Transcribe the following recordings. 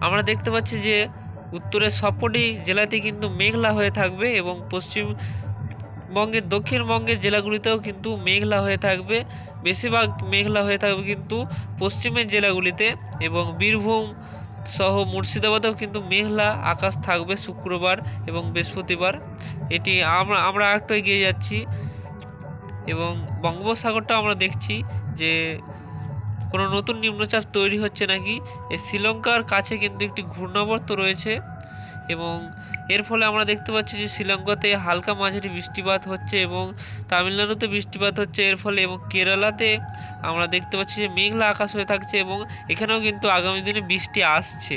আমরা দেখতে পাচ্ছি যে উত্তরের সবকটি জেলাতে কিন্তু মেঘলা হয়ে থাকবে এবং পশ্চিমবঙ্গের, দক্ষিণবঙ্গের জেলাগুলিতেও কিন্তু মেঘলা হয়ে থাকবে। বেশিরভাগ মেঘলা হয়ে থাকবে কিন্তু পশ্চিমের জেলাগুলিতে এবং বীরভূম সহ মুর্শিদাবাদেও কিন্তু মেঘলা আকাশ থাকবে শুক্রবার এবং বৃহস্পতিবার। এটি আমরা আমরা একটু এগিয়ে যাচ্ছি এবং বঙ্গোপসাগরটা আমরা দেখছি যে কোনো নতুন নিম্নচাপ তৈরি হচ্ছে নাকি? শ্রীলঙ্কার কাছে কিন্তু একটি ঘূর্ণাবর্ত রয়েছে এবং এর ফলে আমরা দেখতে পাচ্ছি যে শ্রীলঙ্কাতে হালকা মাঝারি বৃষ্টিপাত হচ্ছে এবং তামিলনাড়ুতে বৃষ্টিপাত হচ্ছে এর ফলে এবং কেরালাতে আমরা দেখতে পাচ্ছি যে মেঘলা আকাশ হয়ে থাকছে এবং এখানেও কিন্তু আগামী দিনে বৃষ্টি আসছে।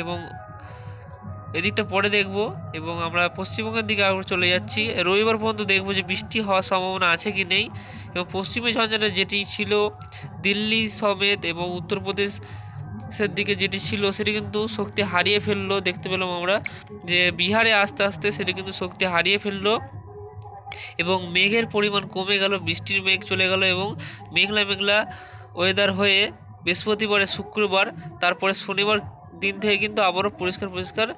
এবং এদিকটা পরে দেখব এবং আমরা পশ্চিমবঙ্গের দিকে আবার চলে যাচ্ছি। রবিবার পর্যন্ত দেখব যে বৃষ্টি হওয়ার সম্ভাবনা আছে কি নেই। এবং পশ্চিমী ঝঞ্ঝাটা যেটি ছিল দিল্লি সমেত এবং উত্তরপ্রদেশের দিকে যেটি ছিল, সেটি কিন্তু শক্তি হারিয়ে ফেলল। দেখতে পেলাম আমরা যে বিহারে আস্তে আস্তে সেটি কিন্তু শক্তি হারিয়ে ফেলল এবং মেঘের পরিমাণ কমে গেল, বৃষ্টির মেঘ চলে গেল এবং মেঘলা মেঘলা ওয়েদার হয়ে বৃহস্পতিবারে শুক্রবার, তারপরে শনিবার দিন থেকে কিন্তু আবারও পরিষ্কার পরিষ্কার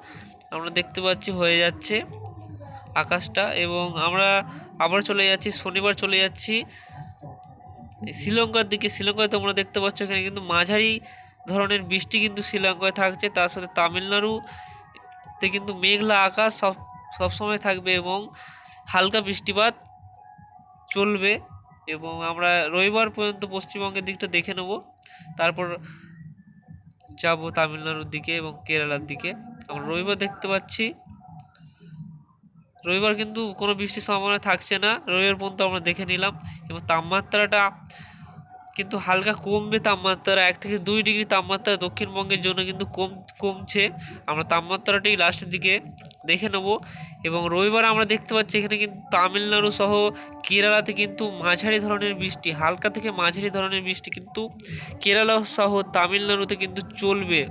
আমরা দেখতে পাচ্ছি হয়ে যাচ্ছে। আকাশটা এবং আমরা আবার চলে যাচ্ছি, শনিবার চলে যাচ্ছি। শ্রীলঙ্কার দিকে, শ্রীলঙ্কায় তোমরা দেখতে পাচ্ছ এখানে কিন্তু মাঝারি ধরনের বৃষ্টি কিন্তু শ্রীলঙ্কায় থাকছে। তার সাথে তামিলনাড়ুতে কিন্তু মেঘলা আকাশ সব সবসময় থাকবে এবং হালকা বৃষ্টিপাত চলবে এবং আমরা রবিবার পর্যন্ত পশ্চিমবঙ্গের দিকটা দেখে নেব। তারপর যাব তামিলনাড়ুর দিকে এবং কেরালার দিকে। আমরা রবিবার দেখতে পাচ্ছি। রবিবার কিন্তু কোনো বৃষ্টির সম্ভাবনা থাকছে না। রবিবার পর্যন্ত আমরা দেখে নিলাম। এবং তাপমাত্রাটা কিন্তু হালকা কমবে তাপমাত্রা এক থেকে দুই ডিগ্রি তাপমাত্রা দক্ষিণবঙ্গের জন্য কিন্তু কম, কমছে। আমরা তাপমাত্রাটাই লাস্টের দিকে দেখে নেব। এবং রবিবার আমরা দেখতে পাচ্ছি এখানে কিন্তু তামিলনাড়ু সহ কেরালাতে কিন্তু মাঝারি ধরনের বৃষ্টি, হালকা থেকে মাঝারি ধরনের বৃষ্টি কিন্তু কেরালা সহ তামিলনাড়ুতে কিন্তু চলবে।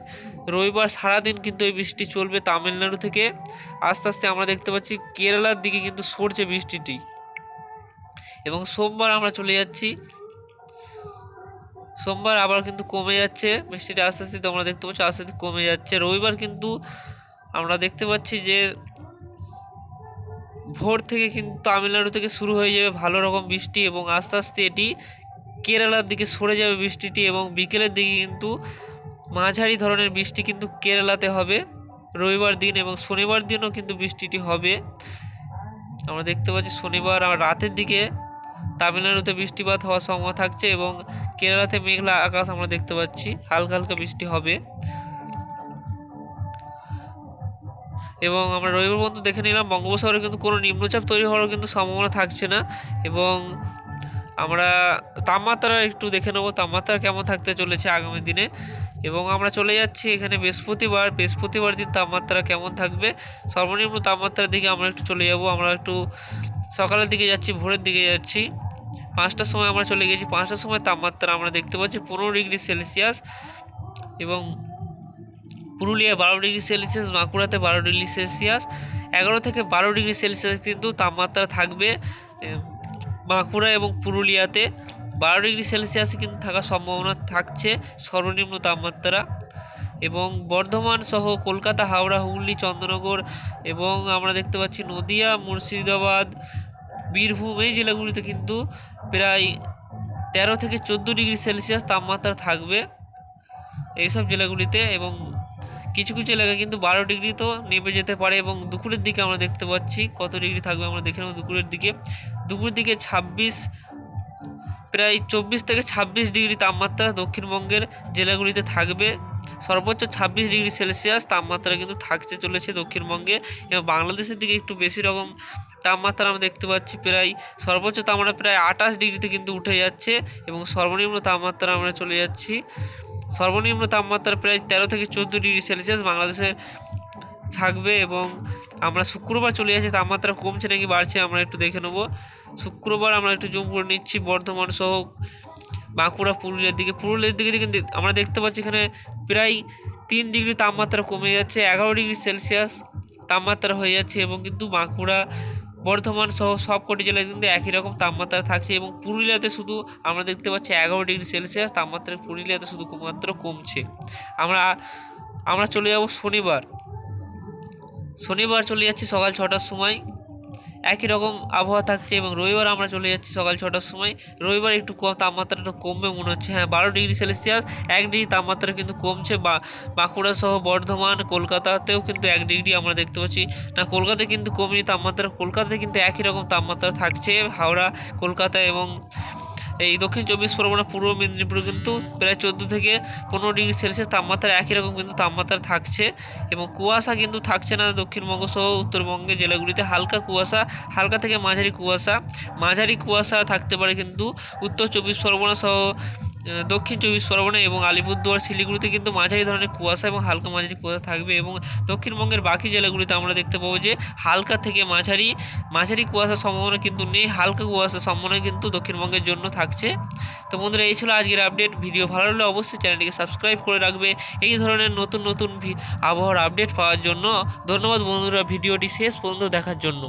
রবিবার সারাদিন কিন্তু এই বৃষ্টি চলবে তামিলনাড়ু থেকে। আস্তে আস্তে আমরা দেখতে পাচ্ছি কেরালার দিকে কিন্তু সরছে বৃষ্টিটি। এবং সোমবার আমরা চলে যাচ্ছি। সোমবার আবার কিন্তু কমে যাচ্ছে। বৃষ্টিটা আস্তে আস্তে তোমরা দেখতে পাচ্ছ, আস্তে আস্তে কমে যাচ্ছে। রবিবার কিন্তু আমরা দেখতে পাচ্ছি যে ভোর থেকে কিন্তু তামিলনাড়ু থেকে শুরু হয়ে যাবে ভালো রকম বৃষ্টি এবং আস্তে আস্তে এটি কেরালার দিকে সরে যাবে বৃষ্টিটি এবং বিকেলের দিকে কিন্তু মাঝারি ধরনের বৃষ্টি কিন্তু কেরালাতে হবে, রবিবার দিন এবং শনিবার দিনও কিন্তু বৃষ্টিটি হবে। আমরা দেখতে পাচ্ছি শনিবার আর রাতের দিকে তামিলনাড়ুতে বৃষ্টিপাত হওয়ার সম্ভাবনা থাকছে এবং কেরালাতে মেঘলা আকাশ আমরা দেখতে পাচ্ছি, হালকা হালকা বৃষ্টি হবে। এবং আমরা রবিবার পর্যন্ত দেখে নিলাম বঙ্গোপসাগরে কিন্তু কোনো নিম্নচাপ তৈরি হওয়ার কিন্তু সম্ভাবনা থাকছে না এবং আমরা তাপমাত্রা একটু দেখে নেব, তাপমাত্রা কেমন থাকতে চলেছে আগামী দিনে। এবং আমরা চলে যাচ্ছি এখানে বৃহস্পতিবার। বৃহস্পতিবার দিন তাপমাত্রা কেমন থাকবে? সর্বনিম্ন তাপমাত্রার দিকে আমরা একটু চলে যাব। আমরা একটু সকালের দিকে যাচ্ছি, ভোরের দিকে যাচ্ছি। পাঁচটার সময় আমরা চলে গেছি। পাঁচটার সময় তাপমাত্রা আমরা দেখতে পাচ্ছি পনেরো ডিগ্রি সেলসিয়াস এবং পুরুলিয়া বারো ডিগ্রি সেলসিয়াস, বাঁকুড়াতে বারো ডিগ্রি সেলসিয়াস। এগারো থেকে বারো ডিগ্রি সেলসিয়াস কিন্তু তাপমাত্রা থাকবে বাঁকুড়া এবং পুরুলিয়াতে। বারো ডিগ্রি সেলসিয়াসে কিন্তু থাকার সম্ভাবনা থাকছে সর্বনিম্ন তাপমাত্রা এবং বর্ধমান সহ কলকাতা, হাওড়া, হুগলি, চন্দ্রনগর এবং আমরা দেখতে পাচ্ছি নদিয়া, মুর্শিদাবাদ, বীরভূম এই জেলাগুলিতে কিন্তু প্রায় তেরো থেকে চোদ্দ ডিগ্রি সেলসিয়াস তাপমাত্রা থাকবে এইসব জেলাগুলিতে এবং কিছু কিছু এলাকায় কিন্তু বারো ডিগ্রি তো নেমে যেতে পারে এবং দুপুরের দিকে আমরা দেখতে পাচ্ছি কত ডিগ্রি থাকবে আমরা দেখে নেব দুপুরের দিকে। দুপুরের দিকে ছাব্বিশ প্রায় চব্বিশ থেকে ছাব্বিশ ডিগ্রি তাপমাত্রা দক্ষিণবঙ্গের জেলাগুলিতে থাকবে। সর্বোচ্চ ছাব্বিশ ডিগ্রি সেলসিয়াস তাপমাত্রা কিন্তু থাকতে চলেছে দক্ষিণবঙ্গে এবং বাংলাদেশের দিকে একটু বেশি রকম তাপমাত্রা আমরা দেখতে পাচ্ছি। প্রায় সর্বোচ্চ তাপমাত্রা প্রায় আঠাশ ডিগ্রিতে কিন্তু উঠে যাচ্ছে এবং সর্বনিম্ন তাপমাত্রা আমরা চলে যাচ্ছি। সর্বনিম্ন তাপমাত্রা প্রায় তেরো থেকে চোদ্দ ডিগ্রি সেলসিয়াস বাংলাদেশে থাকবে এবং আমরা শুক্রবার চলে যাচ্ছি তাপমাত্রা কমছে নাকি বাড়ছে আমরা একটু দেখে নেব। শুক্রবার আমরা একটু জুম করে নিচ্ছি বর্ধমান সহ বাঁকুড়া, পুরুলিয়ার দিকে। পুরুলিয়ার দিকে কিন্তু আমরা দেখতে পাচ্ছি এখানে প্রায় তিন ডিগ্রি তাপমাত্রা কমে যাচ্ছে, এগারো ডিগ্রি সেলসিয়াস তাপমাত্রা হয়ে যাচ্ছে এবং কিন্তু বাঁকুড়া, বর্ধমান সহ সবকটি জেলায় কিন্তু একই রকম তাপমাত্রা থাকছে এবং পুরুলিয়াতে শুধু আমরা দেখতে পাচ্ছি এগারো ডিগ্রি সেলসিয়াস, তাপমাত্রা পুরুলিয়াতে শুধু মাত্র কমছে। আমরা আমরা চলে যাব শনিবার। শনিবার চলে যাচ্ছি সকাল ছটার সময়। একই রকম আবহাওয়া থাকছে এবং রবিবার আমরা চলে যাচ্ছি সকাল ছটার সময়। রবিবার একটু কম তাপমাত্রাটা কমবে মনে হচ্ছে। হ্যাঁ বারো ডিগ্রি সেলসিয়াস, এক ডিগ্রি তাপমাত্রা কিন্তু কমছে। বা, বাঁকুড়া সহ বর্ধমান, কলকাতাতেও কিন্তু এক ডিগ্রি আমরা দেখতে পাচ্ছি। না, কলকাতায় কিন্তু কমেনি তাপমাত্রা কলকাতায় কিন্তু একই রকম তাপমাত্রা থাকছে। হাওড়া, কলকাতা এবং এই দক্ষিণ চব্বিশ পরগনা, পূর্ব মেদিনীপুর কিন্তু প্রায় চোদ্দ থেকে পনেরো ডিগ্রি সেলসিয়াস তাপমাত্রা একই রকম কিন্তু তাপমাত্রা থাকছে এবং কুয়াশা কিন্তু থাকছে না দক্ষিণবঙ্গ সহ উত্তরবঙ্গের জেলাগুলিতে। হালকা কুয়াশা, হালকা থেকে মাঝারি কুয়াশা। মাঝারি কুয়াশা থাকতে পারে কিন্তু উত্তর চব্বিশ পরগনা সহ দক্ষিণ চব্বিশ পরগনা এবং আলিপুরদুয়ার, শিলিগুড়িতে কিন্তু মাঝারি ধরনের কুয়াশা এবং হালকা মাঝারি কুয়াশা থাকবে এবং দক্ষিণবঙ্গের বাকি জেলাগুলিতে আমরা দেখতে পাবো যে হালকা থেকে মাঝারি মাঝারি কুয়াশার সম্ভাবনা কিন্তু নেই, হালকা কুয়াশার সম্ভাবনা কিন্তু দক্ষিণবঙ্গের জন্য থাকছে। তো বন্ধুরা, এই ছিল আজকের আপডেট। ভিডিও ভালো লাগলে অবশ্যই চ্যানেলটিকে সাবস্ক্রাইব করে রাখবে। এই ধরনের নতুন নতুন আবহাওয়ার আপডেট পাওয়ার জন্য ধন্যবাদ বন্ধুরা, ভিডিওটি শেষ পর্যন্ত দেখার জন্য।